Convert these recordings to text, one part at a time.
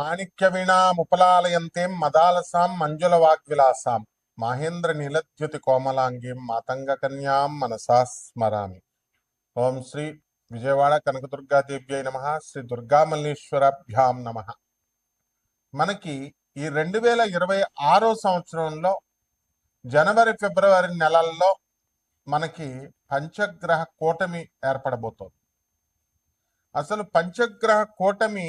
మాణిక్య వీణాముపలాలయంతేం మదాలసాం మంజుల వాగ్విలాసాం మహేంద్ర నీలద్యుతి కోమలాంగీం మాతంగ కన్యాం మనసా స్మరామి. ఓం శ్రీ విజయవాడ కనకదుర్గాదేవ్యై నమ. శ్రీ దుర్గామల్లేశ్వరాభ్యాం నమ. మనకి ఈ రెండు వేల ఇరవై ఆరో సంవత్సరంలో జనవరి ఫిబ్రవరి నెలల్లో మనకి పంచగ్రహ కూటమి ఏర్పడబోతోంది. అసలు పంచగ్రహ కూటమి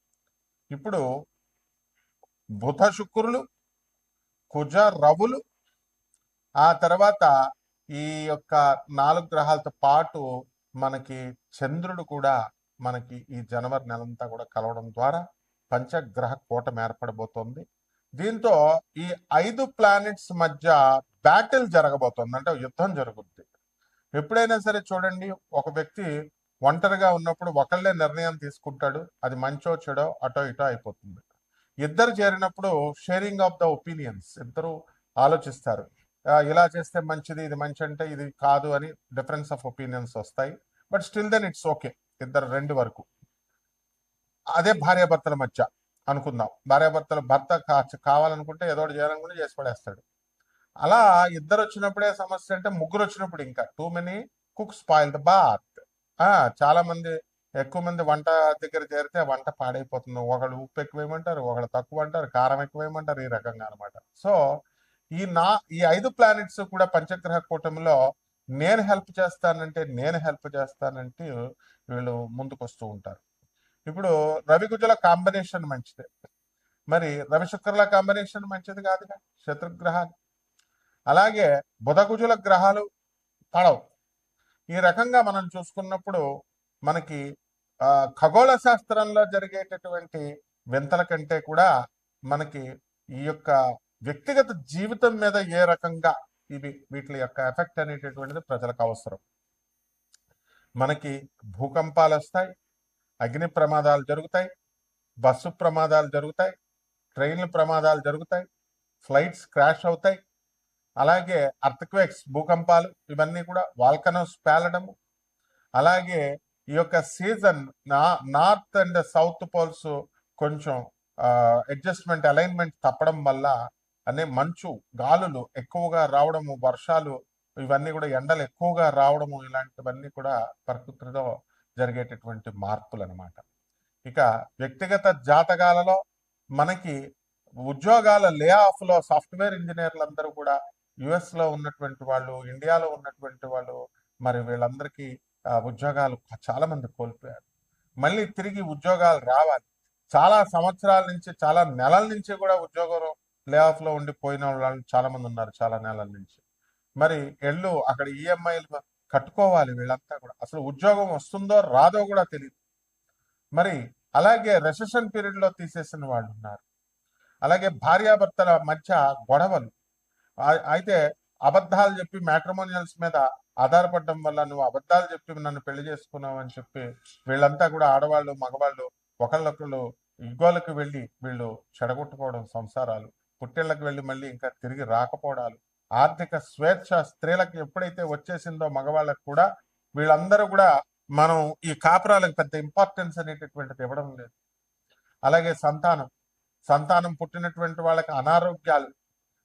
ఇప్పుడు బుధ శుక్రులు కుజ రవులు ఆ తర్వాత ఈ యొక్క నాలుగు గ్రహాలతో పాటు మనకి చంద్రుడు కూడా మనకి ఈ జనవరి నెలంతా కూడా కలవడం ద్వారా పంచగ్రహ కూటమి ఏర్పడబోతోంది. దీంతో ఈ ఐదు ప్లానెట్స్ మధ్య బ్యాటిల్ జరగబోతోంది. అంటే యుద్ధం జరుగుద్ది. ఎప్పుడైనా సరే చూడండి ఒక వ్యక్తి ఒంటరిగా ఉన్నప్పుడు ఒకళ్ళే నిర్ణయం తీసుకుంటాడు అది మంచో చెడో అటో ఇటో అయిపోతుంది. ఇద్దరు చేరినప్పుడు షేరింగ్ ఆఫ్ ద ఒపీనియన్స్ ఇద్దరు ఆలోచిస్తారు. ఇలా చేస్తే మంచిది ఇది మంచి అంటే ఇది కాదు అని డిఫరెన్స్ ఆఫ్ ఒపీనియన్స్ వస్తాయి. But still then it's okay ఇద్దరు రెండు వరకు. అదే భార్యాభర్తల మధ్య అనుకుందాం. భార్యాభర్తల భర్త కా- కావాలనుకుంటే ఏదో ఒకటి చేయాలనుకుంటే చేసి పడేస్తాడు. అలా ఇద్దరు వచ్చినప్పుడే సమస్య అంటే ముగ్గురు వచ్చినప్పుడు ఇంకా. Too many cook spoil the bath చాలా మంది ఎక్కువ మంది వంట దగ్గర చేరితే వంట పాడైపోతుంది. ఒకళ్ళు ఉప్పు ఎక్కువ వేయమంటారు ఒకళ్ళు తక్కువ అంటారు కారం ఎక్కువ వేయమంటారు ఈ రకంగా అనమాట సో ఈ నా ఈ ఐదు ప్లానెట్స్ కూడా పంచగ్రహ కూటమిలో నేను హెల్ప్ చేస్తానంటే నేను హెల్ప్ చేస్తానంటే వీళ్ళు ముందుకు వస్తూ ఉంటారు. ఇప్పుడు రవి కుజల కాంబినేషన్ మంచిదే. మరి రవి శుక్రుల కాంబినేషన్ మంచిది కాదుగా శత్రుగ్రహాలు. అలాగే బుధ గుజుల గ్రహాలు పడవు ఈ రకంగా మనం చూసుకున్నప్పుడు మనకి ఖగోళ శాస్త్రంలో జరిగేటటువంటి వింతల కంటే కూడా మనకి ఈ యొక్క వ్యక్తిగత జీవితం మీద ఏ రకంగా ఇవి వీటి యొక్క ఎఫెక్ట్ అనేటటువంటిది ప్రజలకు అవసరం. మనకి భూకంపాలు వస్తాయి అగ్ని ప్రమాదాలు జరుగుతాయి బస్సు ప్రమాదాలు జరుగుతాయి ట్రైన్ల ప్రమాదాలు జరుగుతాయి ఫ్లైట్స్ క్రాష్ అవుతాయి అలాగే అర్థక్వేక్స్ భూకంపాలు ఇవన్నీ కూడా వాల్కనోస్ పేలడము. అలాగే ఈ యొక్క సీజన్ నా నార్త్ అండ్ సౌత్ పోల్స్ కొంచెం అడ్జస్ట్మెంట్ అలైన్మెంట్ తప్పడం వల్ల అనే మంచు గాలులు ఎక్కువగా రావడము వర్షాలు ఇవన్నీ కూడా ఎండలు ఎక్కువగా రావడము ఇలాంటివన్నీ కూడా ప్రకృతిలో జరిగేటటువంటి మార్పులు అనమాట ఇక వ్యక్తిగత జాతకాలలో మనకి ఉద్యోగాల లే ఆఫ్లో సాఫ్ట్వేర్ ఇంజనీర్లు అందరూ కూడా యుఎస్లో ఉన్నటువంటి వాళ్ళు ఇండియాలో ఉన్నటువంటి వాళ్ళు మరి వీళ్ళందరికీ ఉద్యోగాలు చాలామంది కోల్పోయారు. మళ్ళీ తిరిగి ఉద్యోగాలు రావాలి. చాలా సంవత్సరాల నుంచి చాలా నెలల నుంచి కూడా ఉద్యోగం లే ఆఫ్లో వాళ్ళు చాలా మంది ఉన్నారు చాలా నెలల నుంచి. మరి ఎళ్ళు అక్కడ ఈఎంఐలు కట్టుకోవాలి వీళ్ళంతా కూడా. అసలు ఉద్యోగం వస్తుందో రాదో కూడా తెలియదు మరి అలాగే రెసెషన్ పీరియడ్లో తీసేసిన వాళ్ళు ఉన్నారు. అలాగే భార్యాభర్తల మధ్య గొడవలు. అయితే అబద్ధాలు చెప్పి మ్యాట్రిమోనియల్స్ మీద ఆధారపడడం వల్ల నువ్వు అబద్ధాలు చెప్పి నన్ను పెళ్ళి చేసుకున్నావు అని చెప్పి వీళ్ళంతా కూడా ఆడవాళ్ళు మగవాళ్ళు ఒకళ్ళొకళ్ళు ఇగోలకు వెళ్ళి వీళ్ళు చెడగొట్టుకోవడం సంసారాలు. పుట్టేళ్ళకు వెళ్ళి మళ్ళీ ఇంకా తిరిగి రాకపోవడాలు. ఆర్థిక స్వేచ్ఛ స్త్రీలకు ఎప్పుడైతే వచ్చేసిందో మగవాళ్ళకు కూడా వీళ్ళందరూ కూడా మనం ఈ కాపురాలకు పెద్ద ఇంపార్టెన్స్ అనేటటువంటిది ఇవ్వడం లేదు. అలాగే సంతానం. సంతానం పుట్టినటువంటి వాళ్ళకి అనారోగ్యాలు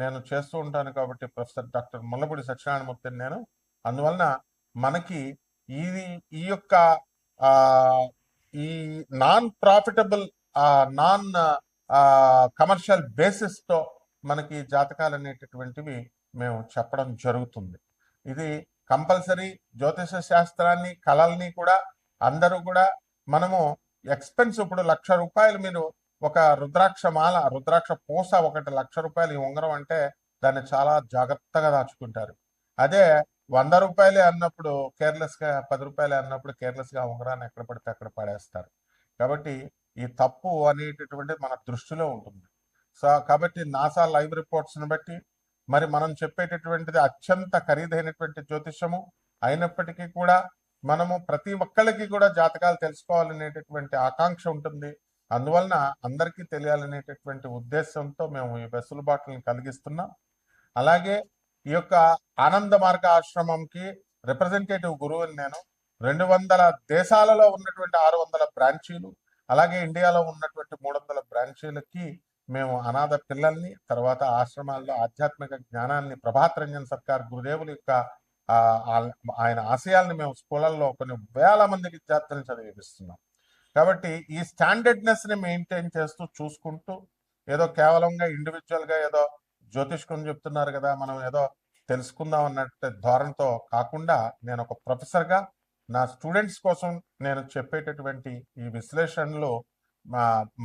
నేను చేస్తూ ఉంటాను కాబట్టి ప్రొఫెసర్ డాక్టర్ ముల్లపూడి సత్యనారాయణమూర్తిని నేను. అందువలన మనకి ఇది ఈ యొక్క ఆ ఈ నాన్ ప్రాఫిటబుల్ నాన్ కమర్షియల్ బేసిస్తో మనకి జాతకాలు అనేటటువంటివి మేము చెప్పడం జరుగుతుంది. ఇది కంపల్సరీ జ్యోతిష శాస్త్రాన్ని కళల్ని కూడా అందరూ కూడా మనము ఎక్స్పెన్స్ ఇప్పుడు లక్ష రూపాయలు మీరు ఒక రుద్రాక్ష మాల రుద్రాక్ష పూస ఒకటి లక్ష రూపాయలు ఈ ఉంగరం అంటే దాన్ని చాలా జాగ్రత్తగా దాచుకుంటారు. అదే వంద రూపాయలే అన్నప్పుడు కేర్లెస్గా పది రూపాయలే అన్నప్పుడు కేర్లెస్గా ఉంగరాన్ని ఎక్కడ పడితే అక్కడ పడేస్తారు. కాబట్టి ఈ తప్పు అనేటటువంటిది మన దృష్టిలో ఉంటుంది. సో కాబట్టి నాసా లైవ్ రిపోర్ట్స్ని బట్టి మరి మనం చెప్పేటటువంటిది అత్యంత ఖరీదైనటువంటి జ్యోతిష్యము. అయినప్పటికీ కూడా మనము ప్రతి ఒక్కళ్ళకి కూడా జాతకాలు తెలుసుకోవాలనేటటువంటి ఆకాంక్ష ఉంటుంది. అందువలన అందరికీ తెలియాలనేటటువంటి ఉద్దేశంతో మేము ఈ వెసులుబాటులను కలిగిస్తున్నాం. అలాగే ఈ యొక్క ఆనంద మార్గ ఆశ్రమంకి రిప్రజెంటేటివ్ గురువుని నేను రెండు వందల దేశాలలో ఉన్నటువంటి ఆరు వందల బ్రాంచీలు అలాగే ఇండియాలో ఉన్నటువంటి మూడు వందల బ్రాంచీలకి మేము అనాథ పిల్లల్ని తర్వాత ఆశ్రమాల్లో ఆధ్యాత్మిక జ్ఞానాన్ని ప్రభాత్ రంజన్ సర్కార్ గురుదేవుల యొక్క ఆ, ఆయన ఆశయాల్ని మేము స్కూళ్ళల్లో కొన్ని వేల మంది విద్యార్థులను చదివిస్తున్నాం కాబట్టి ఈ స్టాండర్డ్నెస్ని మెయింటైన్ చేస్తూ చూసుకుంటూ ఏదో కేవలంగా ఇండివిజువల్గా ఏదో జ్యోతిష్కుని చెప్తున్నారు కదా మనం ఏదో తెలుసుకుందాం అన్నట్టు ధోరణితో కాకుండా నేను ఒక ప్రొఫెసర్గా నా స్టూడెంట్స్ కోసం నేను చెప్పేటటువంటి ఈ విశ్లేషణలు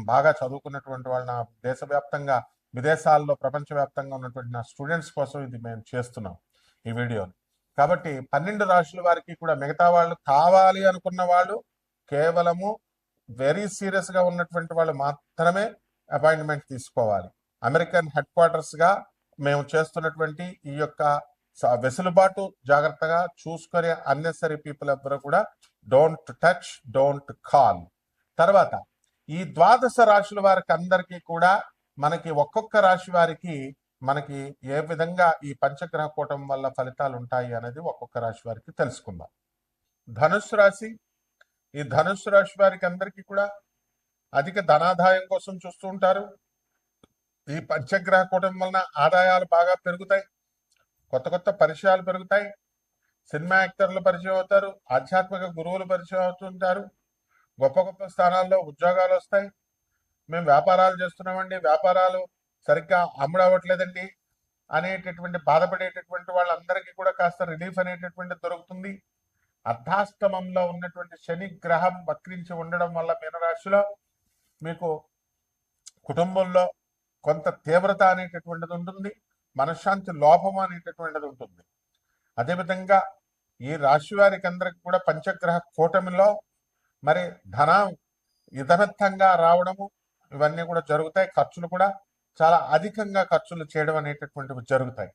బాగా చదువుకున్నటువంటి వాళ్ళు నా దేశవ్యాప్తంగా విదేశాల్లో ప్రపంచవ్యాప్తంగా ఉన్నటువంటి నా స్టూడెంట్స్ కోసం ఇది మేము చేస్తున్నాం ఈ వీడియోని. కాబట్టి పన్నెండు రాశుల వారికి కూడా మిగతా వాళ్ళు కావాలి అనుకున్న వాళ్ళు కేవలము వెరీ సీరియస్గా ఉన్నటువంటి వాళ్ళు మాత్రమే అపాయింట్మెంట్ తీసుకోవాలి. అమెరికన్ హెడ్ క్వార్టర్స్గా మేము చేస్తున్నటువంటి ఈ యొక్క వెసులుబాటు జాగ్రత్తగా చూసుకునే అన్నెసరీ పీపుల్ ఎవ్వరు కూడా డోంట్ టచ్ డోంట్ కాల్ తర్వాత ఈ ద్వాదశ రాశుల వారికి అందరికీ కూడా మనకి ఒక్కొక్క రాశి వారికి మనకి ఏ విధంగా ఈ పంచగ్రహ కూటం వల్ల ఫలితాలు ఉంటాయి అనేది ఒక్కొక్క రాశి వారికి తెలుసుకుందాం. ధనుసు రాశి ఈ ధనుస్సు రాశి వారికి అందరికీ కూడా అధిక ధనాదాయం కోసం చూస్తూ ఉంటారు. ఈ పంచగ్రహ కూటమి వలన ఆదాయాలు బాగా పెరుగుతాయి. కొత్త కొత్త పరిచయాలు పెరుగుతాయి. సినిమా యాక్టర్లు పరిచయం అవుతారు. ఆధ్యాత్మిక గురువులు పరిచయం అవుతుంటారు గొప్ప గొప్ప స్థానాల్లో ఉద్యోగాలు వస్తాయి. మేము వ్యాపారాలు చేస్తున్నామండి. వ్యాపారాలు సరిగ్గా అమ్ముడవట్లేదండి అనేటటువంటి బాధపడేటటువంటి వాళ్ళందరికీ కూడా కాస్త రిలీఫ్ అనేటటువంటి దొరుకుతుంది. అర్ధాష్టమంలో ఉన్నటువంటి శని గ్రహం వక్రించి ఉండడం వల్ల మీనరాశిలో మీకు కుటుంబంలో కొంత తీవ్రత అనేటటువంటిది ఉంటుంది మనశ్శాంతి లోపం అనేటటువంటిది ఉంటుంది. అదేవిధంగా ఈ రాశి వారికి అందరికి కూడా పంచగ్రహ కూటమిలో మరి ధనం ఇతరత్తంగా రావడము ఇవన్నీ కూడా జరుగుతాయి. ఖర్చులు కూడా చాలా అధికంగా ఖర్చులు చేయడం అనేటటువంటివి జరుగుతాయి.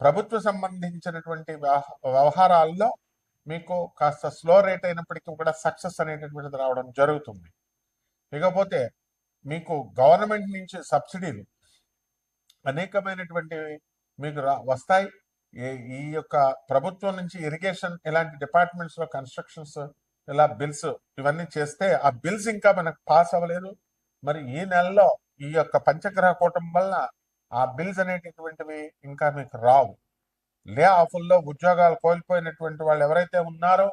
ప్రభుత్వ సంబంధించినటువంటి వ్యవహ- వ్యవహారాల్లో మీకు కాస్త స్లో రేట్ అయినప్పటికీ కూడా సక్సెస్ అనేటటువంటిది రావడం జరుగుతుంది. ఇకపోతే మీకు గవర్నమెంట్ నుంచి సబ్సిడీలు అనేకమైనటువంటివి మీకు రా వస్తాయి. ఈ- ఈ యొక్క ప్రభుత్వం నుంచి ఇరిగేషన్ ఇలాంటి డిపార్ట్మెంట్స్లో కన్స్ట్రక్షన్స్ ఇలా బిల్స్ ఇవన్నీ చేస్తే ఆ బిల్స్ ఇంకా మనకు పాస్ అవ్వలేదు. మరి ఈ నెలలో ఈ యొక్క పంచగ్రహ కూటం వల్ల ఆ బిల్స్ అనేటటువంటివి ఇంకా మీకు రావు. లే ఆఫుల్లో ఉద్యోగాలు కోల్పోయినటువంటి వాళ్ళు ఎవరైతే ఉన్నారో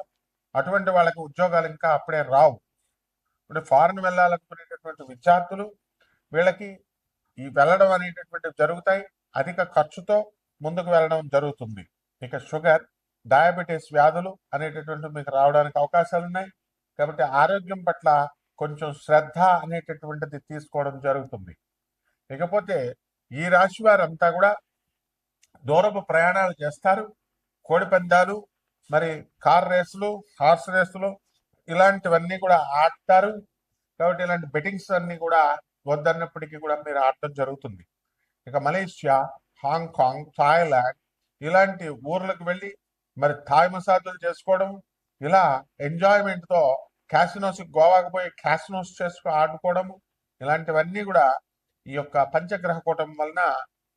అటువంటి వాళ్ళకి ఉద్యోగాలు ఇంకా అప్పుడే రావు. ఇప్పుడు ఫారెన్ వెళ్ళాలనుకునేటటువంటి విద్యార్థులు వీళ్ళకి ఈ వెళ్ళడం అనేటటువంటివి జరుగుతాయి. అధిక ఖర్చుతో ముందుకు వెళ్ళడం జరుగుతుంది. ఇక షుగర్ డయాబెటీస్ వ్యాధులు అనేటటువంటివి మీకు రావడానికి అవకాశాలు ఉన్నాయి కాబట్టి ఆరోగ్యం పట్ల కొంచెం శ్రద్ధ అనేటటువంటిది తీసుకోవడం జరుగుతుంది. ఇకపోతే ఈ రాశి వారంతా కూడా దూరపు ప్రయాణాలు చేస్తారు. కోడి పందాలు మరి కార్ రేసులు హార్స్ రేసులు ఇలాంటివన్నీ కూడా ఆడతారు. కాబట్టి ఇలాంటి బెట్టింగ్స్ అన్ని కూడా వద్దన్నప్పటికీ కూడా మీరు ఆడటం జరుగుతుంది. ఇక మలేషియా హాంకాంగ్ థాయిలాండ్ ఇలాంటి ఊర్లకు వెళ్ళి మరి థాయ్ మసాజులు చేసుకోవడం ఇలా ఎంజాయ్మెంట్తో క్యాసినోస్ గోవాకు పోయి క్యాసినోస్ చేసుకు ఆడుకోవడము ఇలాంటివన్నీ కూడా ఈ యొక్క పంచగ్రహ కూటం వలన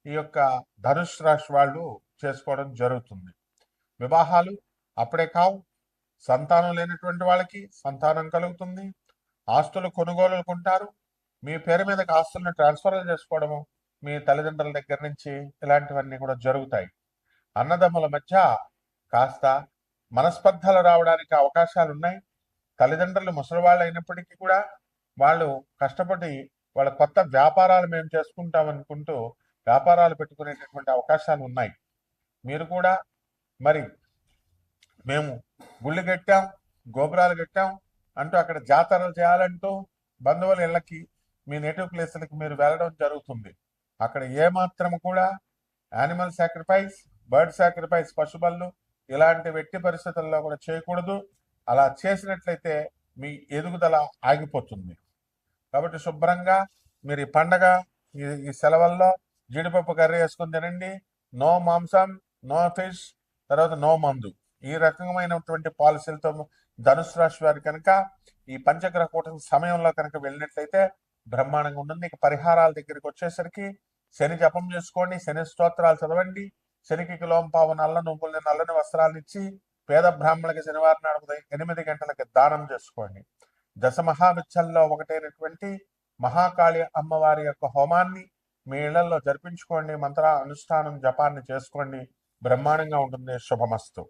ఈ యొక్క ధనుష్ రాశి వాళ్ళు చేసుకోవడం జరుగుతుంది. వివాహాలు అప్పుడే కావు. సంతానం లేనటువంటి వాళ్ళకి సంతానం కలుగుతుంది. ఆస్తులు కొనుగోలు కొంటారు. మీ పేరు మీదకి ఆస్తులను ట్రాన్స్ఫర్ చేసుకోవడము మీ తల్లిదండ్రుల దగ్గర నుంచి ఇలాంటివన్నీ కూడా జరుగుతాయి. అన్నదమ్ముల మధ్య కాస్త మనస్పర్ధలు రావడానికి అవకాశాలు ఉన్నాయి. తల్లిదండ్రులు ముసలివాళ్ళు అయినప్పటికీ కూడా వాళ్ళు కష్టపడి వాళ్ళ కొత్త వ్యాపారాలు మేము చేసుకుంటాం అనుకుంటూ వ్యాపారాలు పెట్టుకునేటటువంటి అవకాశాలు ఉన్నాయి. మీరు కూడా మరి మేము గుళ్ళు కట్టాం గోపురాలు కట్టాం అంటూ అక్కడ జాతరలు చేయాలంటూ బంధువుల ఇళ్ళకి మీ నేటివ్ ప్లేసులకి మీరు వెళ్ళడం జరుగుతుంది. అక్కడ ఏ మాత్రం కూడా యానిమల్ సాక్రిఫైస్ బర్డ్ సాక్రిఫైస్ పశుబళ్ళు ఇలాంటి వ్యక్తి పరిస్థితుల్లో కూడా చేయకూడదు. అలా చేసినట్లయితే మీ ఎదుగుదల ఆగిపోతుంది. కాబట్టి శుభ్రంగా మీరు ఈ పండగ ఈ ఈ సెలవుల్లో జీడిపప్పు కర్రీ వేసుకుని తినండి. నో మాంసం నో ఫిష్ తర్వాత నో మందు. ఈ రకమైనటువంటి పాలసీలతో ధనుసు రాశి వారి కనుక ఈ పంచగ్రహ కూటమి సమయంలో కనుక వెళ్ళినట్లయితే బ్రహ్మాండంగా ఉంటుంది. ఇక పరిహారాల దగ్గరికి వచ్చేసరికి శని జపం చేసుకోండి శని స్తోత్రాలు చదవండి. శనికి కిలోం పావు నల్ల నువ్వుల్ని నల్లని వస్త్రాలు ఇచ్చి పేద బ్రాహ్మణులకి శనివారం నాడు ఎనిమిది గంటలకి దానం చేసుకోండి. దశ మహావిచ్చల్లో ఒకటైనటువంటి మహాకాళి అమ్మవారి యొక్క హోమాన్ని మీ ఇళ్ళలో జరిపించుకోండి మంత్ర అనుష్ఠానం జపాన్ని చేసుకోండి. బ్రహ్మాండంగా ఉంటుంది. శుభమస్తు.